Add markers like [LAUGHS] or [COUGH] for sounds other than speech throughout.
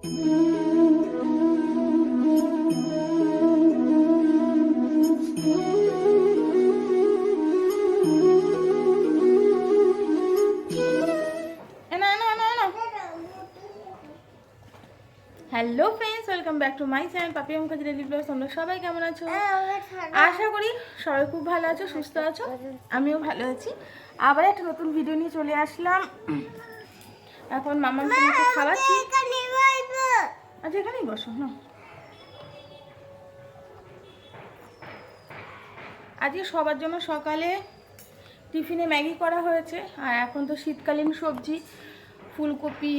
Hello friends welcome back to my channel Papi Mukherjee daily blogs তোমরা সবাই কেমন আছো? আশা করি সবাই খুব ভালো আছো সুস্থ আছো। আমিও ভালো আছি। আবার একটা নতুন ভিডিও নিয়ে চলে আসলাম। এখন মামার তোমাকে খাওয়াচ্ছি। আচ্ছা এখানেই বসো না? আজকে সবার জন্য সকালে টিফিনে ম্যাগি করা হয়েছে আর এখন তো শীতকালীন সবজি ফুলকপি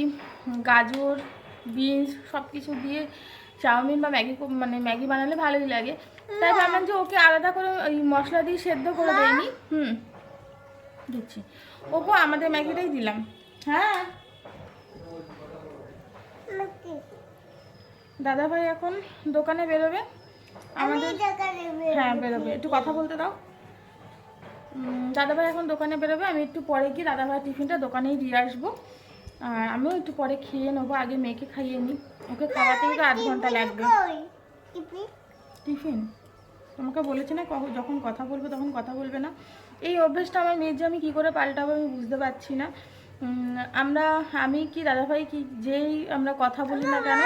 গাজর বিনস সব কিছু দিয়ে চাউমিন বা ম্যাগি মানে ম্যাগি বানালে ভালোই লাগে। তাই ভাবলাম যে ওকে আলাদা করে ওই মশলা দিয়ে সেদ্ধ করে দেয়নি হুম দিচ্ছি। ওকে আমাদের ম্যাগিটাই দিলাম। হ্যাঁ। দাদা ভাই এখন দোকানে বেরোবে? আমাদের হ্যাঁ বেরোবে। একটু কথা বলতে দাও। দাদাভাই এখন দোকানে বেরোবে। আমি একটু পরে গিয়ে দাদাভাই টিফিনটা দোকানেই দিয়ে আসব। আর আমিও একটু পরে খেয়ে নেব। আগে মেয়েকে খাইয়ে নিই। ওকে খাওয়াতেই তো আধ ঘণ্টা লাগবে। টিফিন? তোমাকে বলেছি না যখন কথা বলবে তখন কথা বলবে না। এই অভ্যেসটা আমার মেয়ের যে আমি কী করে পাল্টাবো আমি বুঝতে পারছি না। আমরা আমি কি দাদাভাই কি যেই আমরা কথা বলি না কেন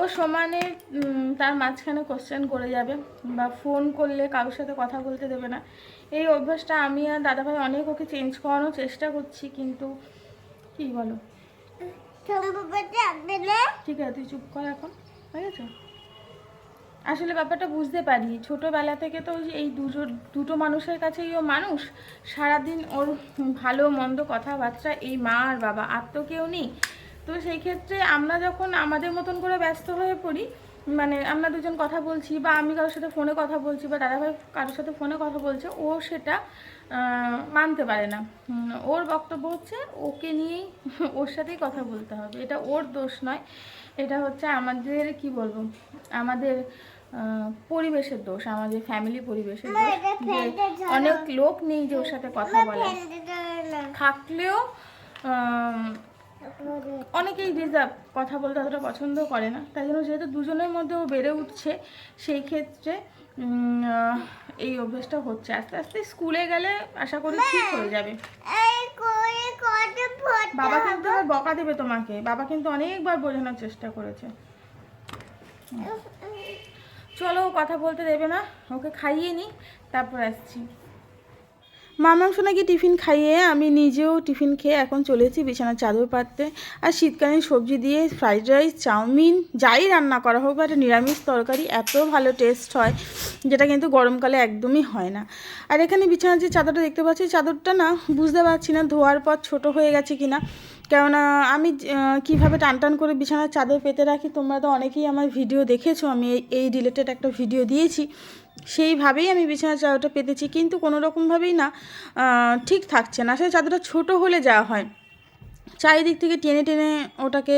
ও সমানে তার মাঝখানে কোশ্চেন করে যাবে বা ফোন করলে কারোর সাথে কথা বলতে দেবে না। এই অভ্যাসটা আমি আর দাদাভাই অনেক ওকে চেঞ্জ করানোর চেষ্টা করছি, কিন্তু কি বলো? ঠিক আছে, তুই চুপ কর এখন, হয়ে গেছে? আসলে ব্যাপারটা বুঝতে পারি। ছোটোবেলা থেকে তো এই দুটো দুটো মানুষের কাছেই ও মানুষ। সারাদিন ওর ভালো মন্দ কথাবার্তা, এই মা আর বাবা, আর তো কেউ নেই। তো সেই ক্ষেত্রে আমরা যখন আমাদের মতন করে ব্যস্ত হয়ে পড়ি মানে আমরা দুজন কথা বলছি বা আমি কারোর সাথে ফোনে কথা বলছি বা দাদাভাই কারোর সাথে ফোনে কথা বলছে ও সেটা মানতে পারে না। ওর বক্তব্য হচ্ছে ওকে নিয়েই [LAUGHS] ওর সাথেই কথা বলতে হবে। এটা ওর দোষ নয় এটা হচ্ছে আমাদের কি বলব আমাদের পরিবেশের দোষ আমাদের ফ্যামিলি পরিবেশের দোষ। অনেক লোক নেই যে ওর সাথে কথা বলে থাকলেও অনেকেই রিজার্ভ কথা বলতে অতটা পছন্দ করে না। তাই জন্য যেহেতু দুজনের মধ্যে ও বেড়ে উঠছে, সেই ক্ষেত্রে এই অভ্যেসটা হচ্ছে। আস্তে আস্তে স্কুলে গেলে আশা করি ঠিক হয়ে যাবে। বাবা কিন্তু আবার বকা দেবে তোমাকে। বাবা কিন্তু অনেকবার বোঝানোর চেষ্টা করেছে। চলো কথা বলতে দেবে না। ওকে খাইয়ে নিই তারপর আসছি। মামাংস নাকি টিফিন খাইয়ে আমি নিজেও টিফিন খেয়ে এখন চলেছি বিছানার চাদর পাততে আর শীতকালীন সবজি দিয়ে ফ্রাইড রাইস, চাউমিন, যাই রান্না করা হোক বা নিরামিষ তরকারি এত ভালো টেস্ট হয়, যেটা কিন্তু গরমকালে একদমই হয় না। আর এখানে বিছানার যে চাদরটা দেখতে পাচ্ছি চাদরটা না বুঝতে পারছি না ধোয়ার পর ছোট হয়ে গেছে কিনা। কেননা আমি কীভাবে টান টান করে বিছানার চাদর পেতে রাখি, তোমরা তো অনেকেই আমার ভিডিও দেখেছ, আমি এই রিলেটেড একটা ভিডিও দিয়েছি। সেইভাবেই আমি বিছানার চাদরটা পেতেছি, কিন্তু কোনো রকমভাবেই না ঠিক থাকছে না। আসলে চাদরটা ছোট হলে যাওয়া হয়। চারিদিক থেকে টেনে টেনে ওটাকে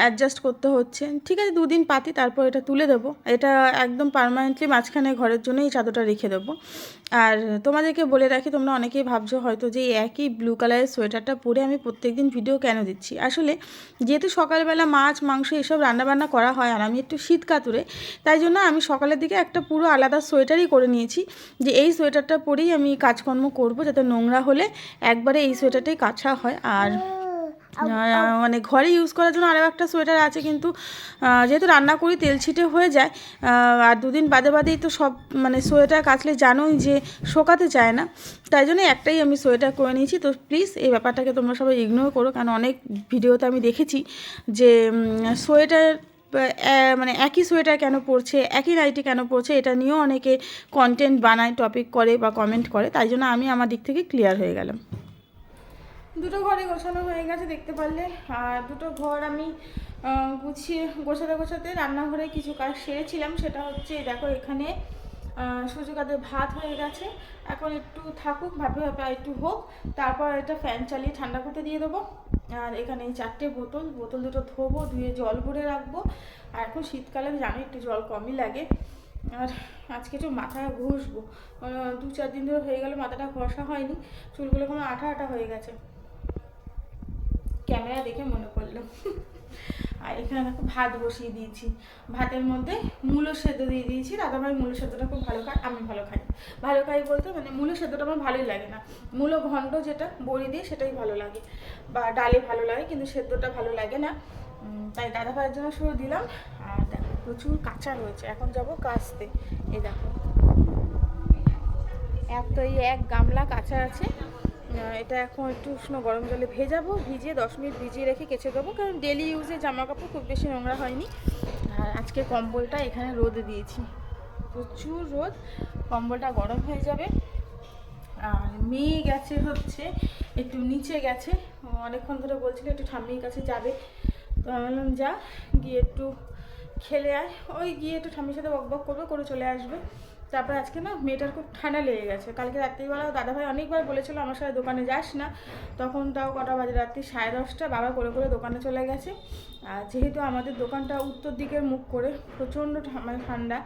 অ্যাডজাস্ট করতে হচ্ছে। ঠিক আছে, দুদিন পাতি, তারপর এটা তুলে দেবো। এটা একদম পারমানেন্টলি মাঝখানে ঘরের জন্য এই চাদরটা রেখে দেবো। আর তোমাদেরকে বলে রাখি, তোমরা অনেকেই ভাবছ হয়তো যে একই ব্লু কালারের সোয়েটারটা পরে আমি প্রত্যেকদিন ভিডিও কেন দিচ্ছি? আসলে যেহেতু সকালবেলা মাছ, মাংস এসব রান্নাবান্না করা হয় আর আমি একটু শীত কাতুরে তাই জন্য আমি সকালের দিকে একটা পুরো আলাদা সোয়েটারই করে নিয়েছি যে এই সোয়েটারটা পরেই আমি কাজকর্ম করব যাতে নোংরা হলে একবারে এই সোয়েটারটাই কাছা হয়। আর মানে ঘরে ইউজ করার জন্য আরও একটা সোয়েটার আছে কিন্তু যেহেতু রান্না করি তেল ছিটে হয়ে যায় আর দুদিন বাদে বাদেই তো সব মানে সোয়েটার কাচলে জানোই যে শোকাতে চায় না। তাই জন্য একটাই আমি সোয়েটার করে নিয়েছি। তো প্লিজ এই ব্যাপারটাকে তোমরা সবাই ইগনোর করো কারণ অনেক ভিডিওতে আমি দেখেছি যে সোয়েটার মানে একই সোয়েটার কেন পরছে একই নাইটি কেন পরছে এটা নিয়েও অনেকে কন্টেন্ট বানায় টপিক করে বা কমেন্ট করে। তাই জন্য আমি আমার দিক থেকে ক্লিয়ার হয়ে গেলাম। দুটো ঘরে গোছানো হয়ে গেছে দেখতে পারলে। আর দুটো ঘর আমি গুছিয়ে, গোছাতে গোছাতে রান্নাঘরে কিছু কাজ সেরেছিলাম। সেটা হচ্ছে, দেখো এখানে সুযোগাদের ভাত হয়ে গেছে। এখন একটু থাকুক, ভাবে ভাবে একটু হোক। তারপর এটা ফ্যান চালিয়ে ঠান্ডা করতে দিয়ে দেবো। আর এখানে চারটে বোতল বোতল দুটো ধোবো, ধুয়ে জল ভরে রাখব। আর এখন শীতকালে জানি একটু জল কমই লাগে। আর আজকে একটু মাথা ঘষবো। দু চার দিন ধরে হয়ে গেল, মাথাটা ঘষা হয়নি। চুলগুলো কোনো আঠা আঠা হয়ে গেছে। ক্যামেরা দেখে মনে পড়ল। আর এখানে ভাত বসিয়ে দিয়েছি। ভাতের মধ্যে মূলো সেদ্ধ দিয়ে দিয়েছি। দাদাভাই মূলো সেদ্ধটা খুব ভালো খায়, আমি ভালো খাই। ভালো খাই বলতে মানে মূলো সেদ্ধটা আমার ভালোই লাগে না। মূলো ঘন্ট যেটা, বড়ি দিয়ে সেটাই ভালো লাগে। বা ডালে ভালো লাগে, কিন্তু সেদ্ধটা ভালো লাগে না। তাই দাদা ভাইয়ের জন্য শুরু দিলাম। আর দেখো প্রচুর কাঁচা রয়েছে। এখন যাব কাচতে। এই দেখো। এক তো এই এক গামলা কাঁচা আছে। এটা এখন একটু উষ্ণ গরম জলে ভেজাবো, ভিজিয়ে দশ মিনিট ভিজিয়ে রেখে কেচে দেবো, কারণ ডেলি ইউজে জামা কাপড় খুব বেশি নোংরা হয়নি। আর আজকে কম্বলটা এখানে রোদে দিয়েছি। প্রচুর রোদ, কম্বলটা গরম হয়ে যাবে। আর মেয়ে গেছে হচ্ছে, একটু নিচে গেছে অনেকক্ষণ ধরে বলছিল একটু ঠাম্মির কাছে যাবে। তো আমি বললাম, যা, গিয়ে একটু খেলে আয়। ওই গিয়ে একটু ঠাম্মির সাথে বক বক করবে, করে চলে আসবে। তারপর আজকে না মেয়েটার খুব ঠান্ডা লেগে গেছে। কালকে রাত্রিবেলা দাদাভাই অনেকবার বলেছিল আমার সাথে দোকানে যাস না। তখন তাও কটা বাজে রাত্রি, সাড়ে দশটা, বাবা করে করে দোকানে চলে গেছে। আর যেহেতু আমাদের দোকানটা উত্তর দিকের মুখ করে প্রচণ্ড মানে ঠান্ডা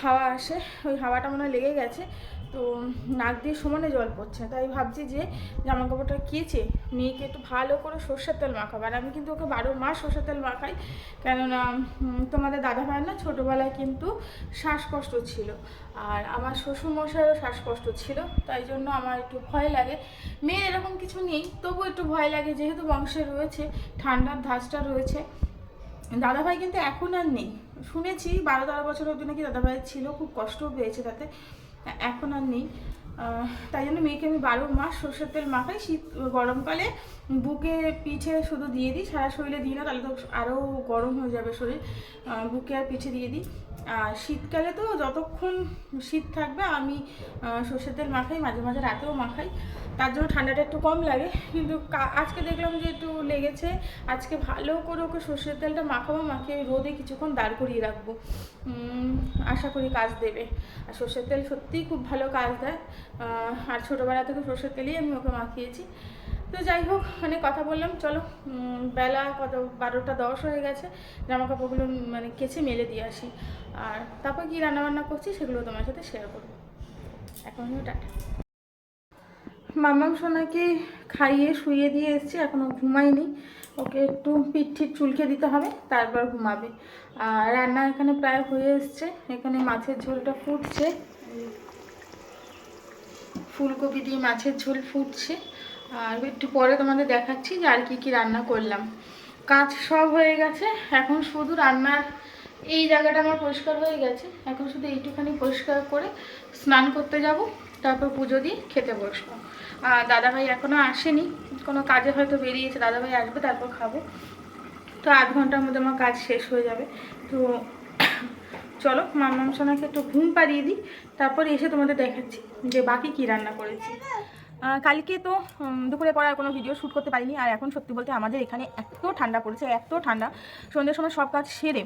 হাওয়া আসে, ওই হাওয়াটা মনে হয় লেগে গেছে। তো নাক দিয়ে সমানে জল পড়ছে, তাই ভাবছি যে জামা কাপড়টা কেচে মেয়েকে একটু ভালো করে সর্ষের তেল মাখাবো। আর আমি কিন্তু ওকে বারো মাস সর্ষের তেল মাখাই, কেননা তোমাদের দাদা ভাই না ছোটোবেলায় কিন্তু শ্বাসকষ্ট ছিল। আর আমার শ্বশুরমশাইয়েরও শ্বাসকষ্ট ছিল, তাই জন্য আমার একটু ভয় লাগে। মেয়ের এরকম কিছু নেই তবু একটু ভয় লাগে, যেহেতু বংশে রয়েছে, ঠান্ডার ধাঁচটা রয়েছে। দাদাভাই কিন্তু এখন আর নেই। শুনেছি, বারো তেরো বছর অবধি নাকি দাদাভাই ছিল, খুব কষ্টও পেয়েছে তাতে। এখন আর নেই। তাই জন্য মেয়েকে আমি বারো মাস সর্ষের তেল মাখাই। শীত গরমকালে বুকে পিঠে শুধু দিয়ে দিই, সারা শরীরে দিই না, তাহলে তো আরও গরম হয়ে যাবে শরীর। বুকে আর পিঠে দিয়ে দিই। আর শীতকালে তো যতক্ষণ শীত থাকবে, আমি সর্ষের তেল মাখাই, মাঝে মাঝে রাতেও মাখাই। তার জন্য ঠান্ডাটা একটু কম লাগে, কিন্তু আজকে দেখলাম যে একটু লেগেছে। আজকে ভালো করে ওকে সর্ষের তেলটা মাখাবো, মাখিয়ে রোদে কিছুক্ষণ দাঁড় করিয়ে রাখব। আশা করি কাজ দেবে। আর সর্ষের তেল সত্যিই খুব ভালো কাজ দেয়। আর ছোটোবেলা থেকে সর্ষের তেলই আমি ওকে মাখিয়েছি। তো যাই হোক মানে কথা বললাম, চলো বেলা কত, বারোটা দশ হয়ে গেছে জামা কাপড়গুলো মানে কেচে মেলে দিয়ে আসি। আর তারপর কী রান্নাবান্না করছি সেগুলো তোমার সাথে শেয়ার করব। এখন টাটা। মামাম সোনাকে খাইয়ে শুইয়ে দিয়ে এসেছি এখনও ঘুমায়নি। ওকে একটু পিঠ চুলকে দিতে হবে, তারপর ঘুমাবে। আর রান্না এখানে প্রায় হয়ে এসছে, এখানে মাছের ঝোলটা ফুটছে। ফুলকপি দিয়ে মাছের ঝোল ফুটছে। আর একটু পরে তোমাদের দেখাচ্ছি যে আর কি কি রান্না করলাম। কাজ সব হয়ে গেছে, এখন শুধু রান্নার এই জায়গাটা আমার পরিষ্কার হয়ে গেছে। এখন শুধু এইটুখানি পরিষ্কার করে স্নান করতে যাব, তারপর পুজো দিয়ে খেতে বসবো। দাদাভাই এখনও আসেনি। কোনো কাজে হয়তো বেরিয়েছে। দাদাভাই আসবে, তারপর খাব। তো আধ ঘণ্টার মধ্যে আমার কাজ শেষ হয়ে যাবে। তো চলো মামাম সোনাকে একটু ঘুম পাড়িয়ে দিই। তারপর এসে তোমাদের দেখাচ্ছি যে বাকি কি রান্না করেছি। কালকে তো দুপুরে পর আর কোনো ভিডিও শ্যুট করতে পারিনি। আর এখন সত্যি বলতে আমাদের এখানে এত ঠান্ডা পড়েছে, এত ঠান্ডা। সন্ধ্যের সময় সব কাজ সেরে।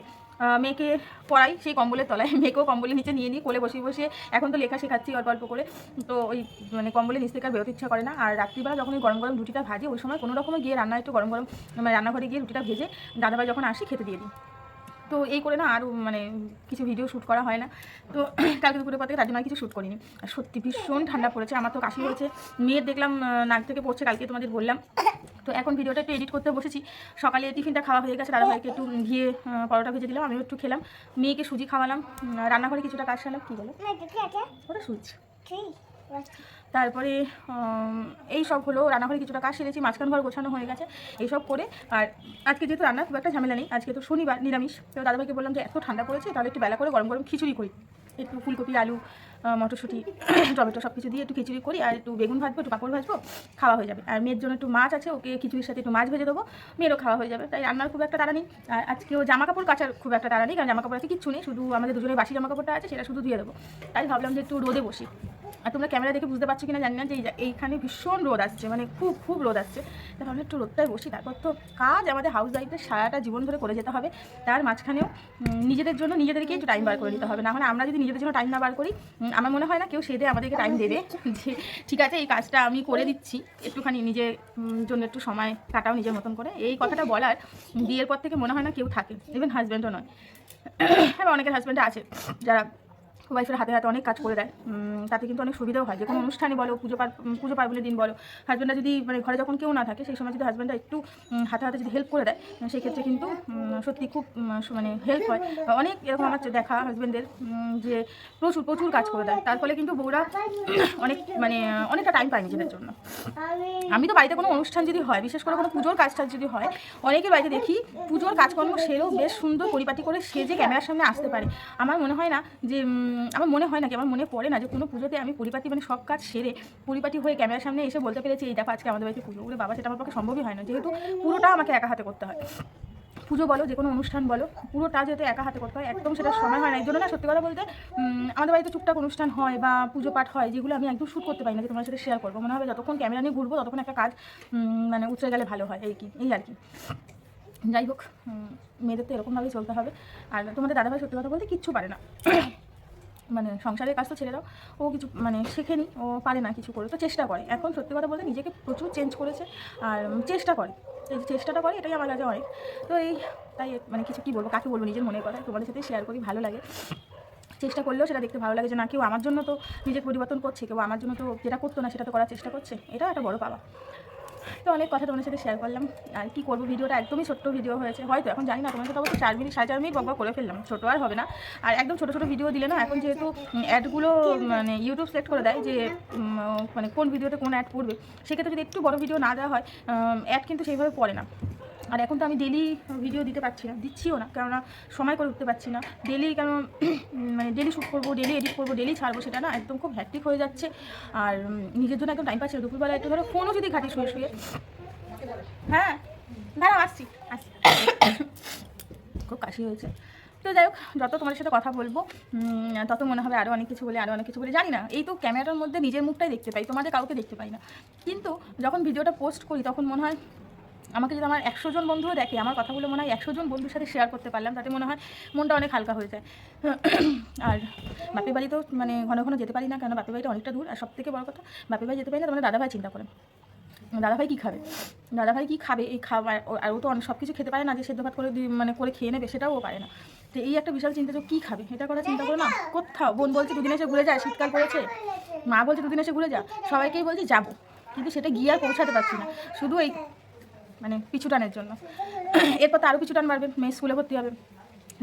মেয়েকে পড়াই, সেই কম্বলের তলায়। [LAUGHS] মেয়েকেও কম্বলের নিচে নিয়ে নিই, কোলে বসে বসে এখন তো লেখা শেখাচ্ছি অল্প অল্প করে। তো ওই মানে কম্বলের নিচ থেকে আর বেরোতে ইচ্ছা করে না। আর রাত্রিবেলা যখন গরম গরম রুটিটা ভাজি, ওই সময় কোনো রকমে গিয়ে রান্না একটু গরম গরম মানে রান্নাঘরে গিয়ে রুটিটা ভেজে দাদাভাই যখন আসি, খেতে দিয়ে দিই। তো এই করে না আরও মানে কিছু ভিডিও শ্যুট করা হয় না। তো [CLEARS THROAT] কালকে দুপুরে পর থেকে তার জন্য আর কিছু শ্যুট করিনি। আর সত্যি ভীষণ ঠান্ডা পড়েছে, আমার তো কাশি হয়েছে। মেয়ের দেখলাম নাক থেকে পড়ছে, কালকে তোমাদের বললাম। তো এখন ভিডিওটা একটু এডিট করতে বসেছি। সকালে টিফিনটা খাওয়া হয়ে গেছে দাদাভাইকে একটু ঘিয়ে পরোটা ভেজে দিলাম আমিও একটু খেলাম। মেয়েকে সুজি খাওয়ালাম রান্নাঘরে কিছুটা কাজ সারলাম কী বলো? ওটা সুজি। তারপরে এই সব হলো, রান্নাঘরে কিছুটা কাজ সেরেছি, মাঝখান ঘর গোছানো হয়ে গেছে এইসব করে, আর আজকে যেহেতু রান্নার খুব একটা ঝামেলা নেই, আজকে তো শনিবার, নিরামিষ, তো দাদাভাইকে বললাম যে এত ঠান্ডা পড়েছে, তাহলে একটু বেলা করে গরম গরম খিচুড়ি করি। একটু ফুলকপি, আলু মটরশুঁটি, [COUGHS] টমেটো সব কিছু দিয়ে একটু খিচুড়ি করি, আর একটু বেগুন ভাজবো, একটু পাঁপড় ভাজবো, খাওয়া হয়ে যাবে। আর মেয়ের জন্য একটু মাছ আছে, ওকে খিচুড়ির সাথে একটু মাছ ভেজে দেবো, মেয়েরও খাওয়া হয়ে যাবে, তাই রান্নার খুব একটা তাড়া নেই। আর আজকেও জামা কাপড় কাচার খুব একটা তাড়া নেই, কারণ জামা কাপড় আছে, কিচ্ছু নেই, শুধু আমাদের দুজনের বাসি জামা কাপড়টা আছে, সেটা শুধু ধুয়ে দেবো। তাই ভাবলাম যে একটু রোদে বসি। আর তোমরা ক্যামেরা দেখে বুঝতে পারছ কিনা জানি না যে এইখানে ভীষণ রোদ আসছে মানে খুব খুব রোদ আসছে। তাই ভাবলাম একটু রোদটায় বসি, তারপর তো কাজ, আমাদের হাউস ওয়াইফের সারাটা জীবন ধরে করে যেতে হবে। তার মাঝখানেও নিজেদের জন্য নিজেদেরকে একটু টাইম বার করে নিতে হবে। না হলে আমরা যদি নিজেদের জন্য টাইম না বার করি আমার মনে হয় না কেউ সেদে আমাদেরকে টাইম দেবে। যে ঠিক আছে, এই কাজটা আমি করে দিচ্ছি। একটুখানি নিজের জন্য একটু সময় কাটাও নিজের মতন করে। এই কথাটা বলার বিয়ের পর থেকে মনে হয় না কেউ থাকে। ইভেন হাজব্যান্ডও নয়। হ্যাঁ অনেকের হাজব্যান্ড আছে যারা ওয়াইফের হাতে হাতে অনেক কাজ করে দেয়। তাতে কিন্তু অনেক সুবিধাও হয়। যে কোনো অনুষ্ঠানে বলো, পুজো পুজো পার্বণের দিন বলো হাজব্যান্ডরা যদি মানে ঘরে যখন কেউ না থাকে, সেই সময় যদি হাজব্যান্ডরা একটু হাতে হাতে যদি হেল্প করে দেয় সেই ক্ষেত্রে কিন্তু সত্যি খুব মানে হেল্প হয়। অনেক এরকম আমার দেখা হাজব্যান্ডের যে প্রচুর প্রচুর কাজ করে দেয়। তার ফলে কিন্তু বউরা [COUGHS] অনেক মানে অনেকটা টাইম পায় নিজেদের জন্য। আমি তো বাড়িতে কোনো অনুষ্ঠান যদি হয়, বিশেষ করে কোনো পুজোর কাজ টাজ যদি হয়, অনেকের বাড়িতে দেখি পুজোর কাজকর্ম সেরেও বেশ সুন্দর পরিপাটি করে সে যে ক্যামেরার সামনে আসতে পারে। আমার মনে হয় না যে আমার মনে হয় না কি, আমার মনে পড়ে না যে কোনো পুজোতে আমি পরিপাটি মানে সব কাজ সেরে পরিপাটি হয়ে ক্যামেরার সামনে এসে বলতে পেরেছি, এই দেখো, আজকে আমাদের বাড়িতে পুজো। ওরে বাবা, সেটা আমার পক্ষে সম্ভবই হয় না। যেহেতু পুরোটা আমাকে একা হাতে করতে হয়। পুজো বলো, যে কোনো অনুষ্ঠান বলো, পুরোটা যেহেতু একা হাতে করতে হয়, একদম সেটা সময় হয় না। এই জন্য না, সত্যি কথা বলতে আমাদের বাড়িতে টুকটাক অনুষ্ঠান হয় বা পুজো পাঠ হয়, যেগুলো আমি একদম শ্যুট করতে পারি না, যে তোমার সাথে শেয়ার করব। মনে হবে যতক্ষণ ক্যামেরা নিয়ে ঘুরবো, ততক্ষণ একটা কাজ মানে উতরে গেলে ভালো হয়, এই কি, এই আর কি। যাই হোক মেয়েদের তো এরকমভাবেই চলতে হবে। আর তোমাদের দাদাভাই সত্যি কথা বলতে কিচ্ছু পারে না। মানে সংসারের কাজ তো ছেড়ে দাও। ও কিছু মানে শেখেনি, ও পারে না কিছু করে। তো চেষ্টা করে। এখন সত্যি কথা বলতে নিজেকে প্রচুর চেঞ্জ করেছে আর চেষ্টা করে। এই চেষ্টাটা করে, এটাই আমার কাছে অনেক। তো এই তাই মানে কিছু কী বলব, কাকে বলব নিজের মনের কথা তোমাদের সাথে শেয়ার করি, ভালো লাগে। চেষ্টা করলেও সেটা দেখতে ভালো লাগে যে না, কেউ আমার জন্য তো নিজেকে পরিবর্তন করছে, কেউ আমার জন্য তো যেটা করতো না সেটা তো করার চেষ্টা করছে। এটা একটা বড় পাওয়া। তো অনেক কথা তোমার সাথে শেয়ার করলাম। আর কি করব, ভিডিওটা একদমই ছোট্ট ভিডিও হয়েছে। হয়তো এখন জানি না তোমার সাথে অবশ্যই চার মিনিট, সাড়ে চার মিনিট বকবা করে ফেললাম। ছোটো আর হবে না। আর একদম ছোটো ছোটো ভিডিও দিলে না, এখন যেহেতু অ্যাডগুলো মানে ইউটিউব সিলেক্ট করে দেয় যে মানে কোন ভিডিওতে কোন অ্যাড পড়বে, সেক্ষেত্রে যদি একটু বড় ভিডিও না দেওয়া হয় অ্যাড কিন্তু সেইভাবে পড়ে না। আর এখন তো আমি ডেলি ভিডিও দিতে পারছি না, দিচ্ছিও না, কেননা সময় করে উঠতে পারছি না। ডেলি কেন মানে ডেলি শ্যুট করব ডেলি এডিট করব ডেলি ছাড়বো সেটা না, একদম খুব হ্যাকটিক হয়ে যাচ্ছে। আর নিজের জন্য একদম টাইম পাচ্ছি না। দুপুরবেলা একটু ধরো ফোনও যদি ঘাটি শুয়ে শুয়ে। হ্যাঁ দাঁড়াও, আসছি আসছি। খুব কাশি হয়েছে। তো যাই হোক, যত তোমাদের সাথে কথা বলব তত মনে হবে আরও অনেক কিছু বলে আরও অনেক কিছু বলে। জানি না, এই তো ক্যামেরাটার মধ্যে নিজের মুখটাই দেখতে পাই, তোমাদের কাউকে দেখতে পাই না। কিন্তু যখন ভিডিওটা পোস্ট করি, তখন মনে হয় আমাকে যদি আমার একশো জন বন্ধুও দেখে, আমার কথাগুলো মনে হয় একশো জন বন্ধুর সাথে শেয়ার করতে পারলাম, তাতে মনে হয় মনটা অনেক হালকা হয়ে যায়। [CLEARS THROAT] আর বাপের বাড়ি তো মানে ঘন ঘন যেতে পারি না কেন বাপের বাড়িটা অনেকটা দূর। আর সব থেকে বড় কথা, বাপের বাড়ি যেতে পারি না, তোমাদের দাদাভাই চিন্তা করেন দাদাভাই কী খাবে? দাদাভাই কী খাবে? এই খাবার আর ও তো অনেক সব কিছু খেতে পারে না, যে সেদ্ধ ভাত করে মানে করে খেয়ে নেবে, সেটাও ও পারে না। তো এই একটা বিশাল চিন্তা যে কী খাবে? এটা কথা চিন্তা করো না। কোথাও, বোন বলছে দুদিন এসে ঘুরে যায় শীতকাল পড়েছে। মা বলছে দুদিন এসে ঘুরে যা। সবাইকেই বলছি যাব। কিন্তু সেটা গিয়ে আর পৌঁছাতে পারছি না। শুধু এই মানে পিছু টানের জন্য। এরপর তো আরও পিছু টান বাড়বে, মেয়ে স্কুলে ভর্তি হবে।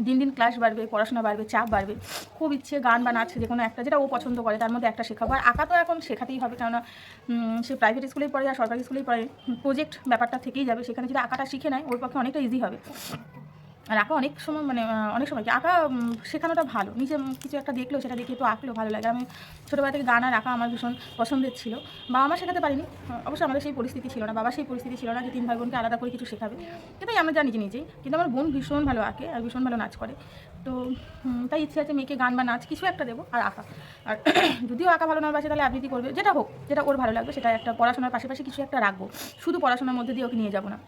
দিন দিন ক্লাস বাড়বে, পড়াশোনা বাড়বে, চাপ বাড়বে। খুব ইচ্ছে গান বা নাচ যে কোনো একটা, যেটা ও পছন্দ করে, তার মধ্যে একটা শেখাবো। আর আঁকা তো এখন শেখাতেই হবে, কেননা সে প্রাইভেট স্কুলেই পড়ে আর সরকারি স্কুলেই পড়ে। প্রজেক্ট ব্যাপারটা থেকেই যাবে, সেখানে যদি আঁকাটা শিখে নেয়, ওর পক্ষে অনেকটা ইজি হবে। আর আঁকা অনেক সময় মানে অনেক সময় কি আঁকা শেখানোটা ভালো। নিজে কিছু একটা দেখলেও সেটা দেখে একটু আঁকলেও ভালো লাগে। আমি ছোটোবেলা থেকে গান আর আঁকা আমার ভীষণ পছন্দের ছিল। বাবা মা শেখাতে পারিনি। অবশ্য আমাদের সেই পরিস্থিতি ছিল না। বাবা সেই পরিস্থিতি ছিল না যে তিন ভাই বোনকে আলাদা করে কিছু শেখাবে। কিন্তু আমরা জানি যে নিজেই। কিন্তু আমার বোন ভীষণ ভালো আঁকে আর ভীষণ ভালো নাচ করে। তো তাই ইচ্ছে আছে মেয়েকে গান বা নাচ কিছু একটা দেবো আর আঁকা। আর [CLEARS THROAT] যদিও আঁকা ভালো না বাসে, তাহলে আবৃত্তি করবে। যেটা হোক, যেটা ওর ভালো লাগবে, সেটা একটা পড়াশোনার পাশাপাশি কিছু একটা রাখব। শুধু পড়াশোনার মধ্যে দিয়ে ওকে নিয়ে যাব না।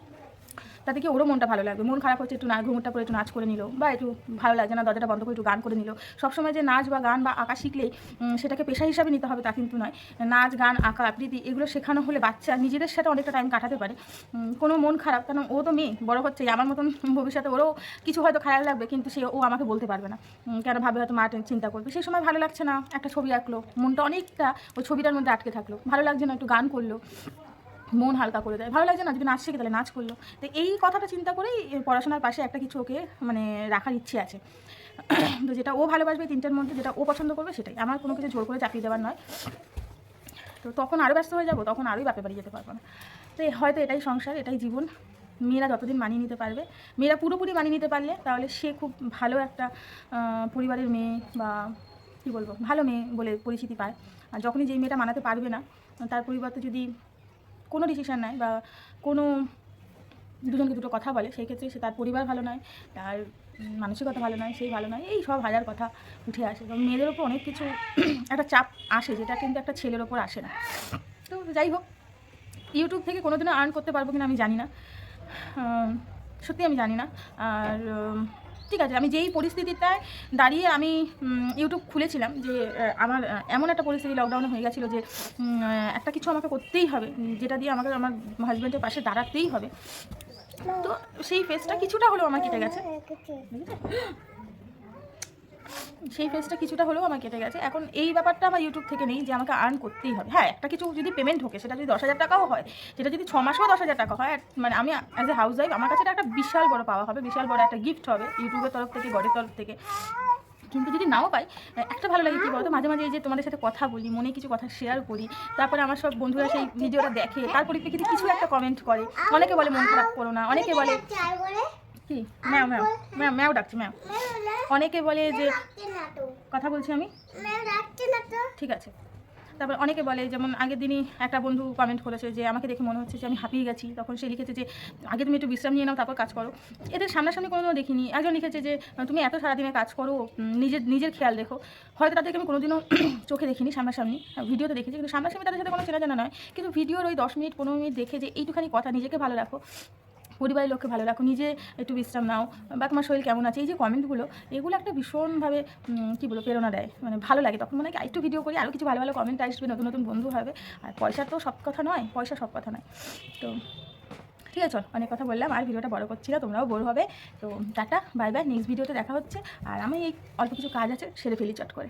তাতে কি ওরও মনটা ভালো লাগবে। মন খারাপ হচ্ছে, একটু না ঘুমটা করে একটু নাচ করে নিল বা একটু ভালো লাগছে না, দরজাটা বন্ধ করে একটু গান করে নিল। সবসময় যে নাচ বা গান বা আঁকা শিখলেই সেটাকে পেশা হিসাবে নিতে হবে তা কিন্তু নয়। নাচ, গান, আঁকা আবৃত্তি এগুলো শেখানো হলে বাচ্চা নিজেদের সাথে অনেকটা টাইম কাটাতে পারে। কোনো মন খারাপ কারণ ও তো মেয়ে, বড় হচ্ছে আমার মতন ভবিষ্যতে ওরও কিছু হয়তো খারাপ লাগবে কিন্তু সে ও আমাকে বলতে পারবে না। কেন ভাবে হয়তো মা চিন্তা করবে। সেই সময় ভালো লাগছে না, একটা ছবি আঁকলো, মনটা অনেকটা ওই ছবিটার মধ্যে আটকে থাকল। ভালো লাগছে না, একটু গান করল। মন হালকা করে দেয়। ভালো লাগছে না, যদি নাচ শিখে তাহলে নাচ করল। তো এই কথাটা চিন্তা করেই পড়াশোনার পাশে একটা কিছু ওকে মানে রাখার ইচ্ছে আছে। তো যেটা ও ভালোবাসবে তিনটের মধ্যে, যেটা ও পছন্দ করবে সেটাই। আমার কোনো কিছু জোর করে চাকরি দেওয়ার নয়। তো তখন আরও ব্যস্ত হয়ে যাব, তখন আরোই বাপে বাড়ি যেতে পারব না। তো হয়তো এটাই সংসার, এটাই জীবন। মেয়েরা যতদিন মানিয়ে নিতে পারবে, মেয়েরা পুরোপুরি মানিয়ে নিতে পারলে তাহলে সে খুব ভালো একটা পরিবারের মেয়ে বা কী বলব, ভালো মেয়ে বলে পরিচিতি পায়। আর যখনই যেই মেয়েটা মানাতে পারবে না, তার পরিবর্তে যদি কোনো ডিসিশন নেয় বা কোনো দুজনকে দুটো কথা বলে, সেই ক্ষেত্রে সে তার পরিবার ভালো নয়, তার মানসিকতা ভালো নয়, সেই ভালো নয়, এই সব হাজার কথা উঠে আসে এবং মেয়েদের ওপর অনেক কিছু [CLEARS THROAT] একটা চাপ আসে যেটা কিন্তু একটা ছেলের ওপর আসে না। তো যাই হোক ইউটিউব থেকে কোনোদিনও আর্ন করতে পারব কিনা আমি জানি না। সত্যি আমি জানি না। আর ঠিক আছে আমি যেই পরিস্থিতিটায় দাঁড়িয়ে আমি ইউটিউব খুলেছিলাম যে আমার এমন একটা পরিস্থিতি লকডাউনে হয়ে গেছিল যে একটা কিছু আমাকে করতেই হবে যেটা দিয়ে আমাকে আমার হাজব্যান্ডের পাশে দাঁড়াতেই হবে। তো সেই ফেসটা কিছুটা হলেও আমার কেটে গেছে। বুঝলে? সেই ফেসটা কিছুটা হলেও আমার কেটে গেছে। এখন এই ব্যাপারটা আমার ইউটিউব থেকে নেই যে আমাকে আর্ন করতেই হবে। হ্যাঁ একটা কিছু যদি পেমেন্ট ঢোকে সেটা যদি দশ হাজার টাকাও হয় সেটা যদি ছ মাসেও দশ হাজার টাকা হয় মানে আমি অ্যাজ এ হাউস ওয়াইফ আমার কাছে এটা একটা বিশাল বড় পাওয়া হবে বিশাল বড় একটা গিফট হবে ইউটিউবের তরফ থেকে গডের তরফ থেকে। কিন্তু যদি নাও পাই একটা ভালো লাগে কি বলতো? মাঝে মাঝে এই যে তোমাদের সাথে কথা বলি মনে কিছু কথা শেয়ার করি তারপরে আমার সব বন্ধুরা সেই ভিডিওটা দেখে তার পরিপ্রেক্ষিতে কিছু একটা কমেন্ট করে। অনেকে বলে মন খারাপ করো না অনেকে বলে কি? ম্যাও ম্যাও ম্যাও ম্যাও ডাকছি ম্যাও। ম্যাম অনেকে বলে যে কথা বলছি আমি? ঠিক আছে। তারপর অনেকে বলে যেমন আগের দিনই একটা বন্ধু কমেন্ট করেছে যে আমাকে দেখে মনে হচ্ছে যে আমি হাঁপিয়ে গেছি। তখন সে লিখেছে যে আগে তুমি একটু বিশ্রাম নিয়ে নাও তারপর কাজ করো। এদের সামনাসামনি কোনোদিনও দেখিনি। একজন লিখেছে যে তুমি এত সারাদিনে কাজ করো নিজের নিজের খেয়াল রেখো। হয়তো তাদেরকে আমি কোনোদিনও [COUGHS] চোখে দেখিনি সামনাসামনি। ভিডিওতে দেখেছি কিন্তু সামনাসামনি তাদের সাথে কোনো চেনা জানা নয়। কিন্তু ভিডিওর ওই দশ মিনিট পনেরো মিনিট দেখে যে এইটুখানি কথা নিজেকে ভালো রাখো। পরিবারের লোককে ভালো রাখো, নিজে একটু বিশ্রাম নাও। বা তোমার শরীর কেমন আছে? এই যে কমেন্টগুলো, এগুলো একটা ভীষণভাবে কী বলব, প্রেরণা দেয়। মানে ভালো লাগে তখন। মনে হয় আরেকটু ভিডিও করি আরও কিছু ভালো ভালো কমেন্ট আসবে, নতুন নতুন বন্ধু হবে। আর পয়সা তো সব কথা নয়, পয়সা সব কথা নয়। তো ঠিক আছে, চল, অনেক কথা বললাম। আর ভিডিওটা বড় করছি না, তোমরাও বোর হবে। তো টাটা, বাই বাই নেক্সট ভিডিওতে দেখা হচ্ছে। আর আমি এই অল্প কিছু কাজ আছে, সেরে ফেলি চট করে।